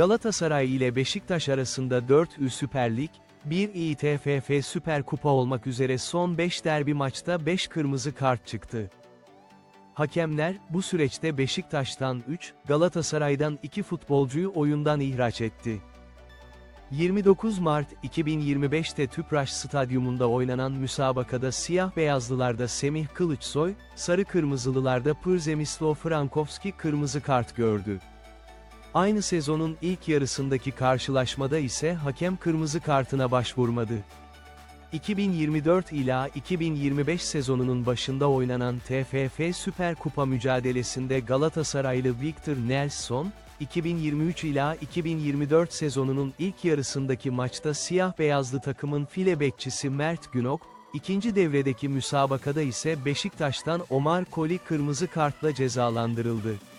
Galatasaray ile Beşiktaş arasında 4Ü Süper Lig, 1 İTFF Süper Kupa olmak üzere son 5 derbi maçta 5 kırmızı kart çıktı. Hakemler, bu süreçte Beşiktaş'tan 3, Galatasaray'dan 2 futbolcuyu oyundan ihraç etti. 29 Mart 2025'te Tüpraş Stadyumunda oynanan müsabakada siyah beyazlılarda Semih Kılıçsoy, sarı kırmızılılarda Przemysław Frankowski kırmızı kart gördü. Aynı sezonun ilk yarısındaki karşılaşmada ise hakem kırmızı kartına başvurmadı. 2024 ila 2025 sezonunun başında oynanan TFF Süper Kupa mücadelesinde Galatasaraylı Victor Nelson, 2023 ila 2024 sezonunun ilk yarısındaki maçta siyah beyazlı takımın file bekçisi Mert Günok, ikinci devredeki müsabakada ise Beşiktaş'tan Omar Koli kırmızı kartla cezalandırıldı.